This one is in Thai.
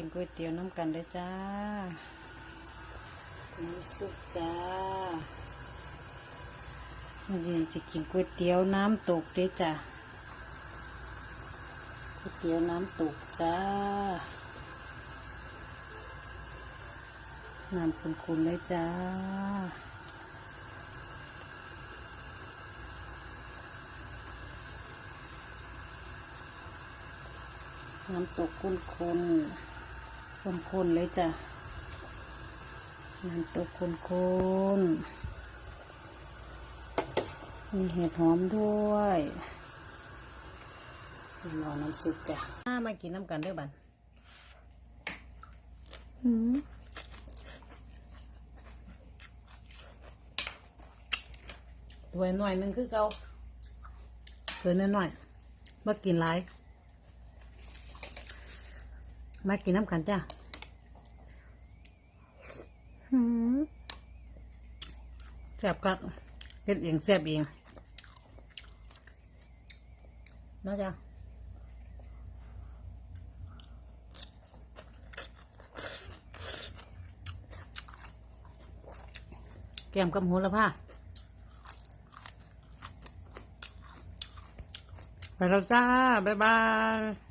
กินก๋วยเตี๋ยวน้ำกันเลยจ้าน้ำซุปจ้านี่จะกินก๋วยเตี๋ยวน้ำตกเด้จ้าก๋วยเตี๋ยวน้ำตกจ้า น้ำคุนๆเลยจ้าน้ำตกคุนคน คนคนๆเลยจ้ะน้ำตกคนคนๆมีเห็ดหอมด้วยรอน้ำซุปจ้ะมากินน้ำกันเด้วยบันอืมถ้วยหน่อยหนึงคือเก่าเกินหน่อยๆมากินหลาย มากินน้ำกันจ้าหืมแซ่บกักเฮ็ดเองแซ่บเองนะจ้าแกมกับหัวละผ้าไปแล้วจ้า บ๊ายบาย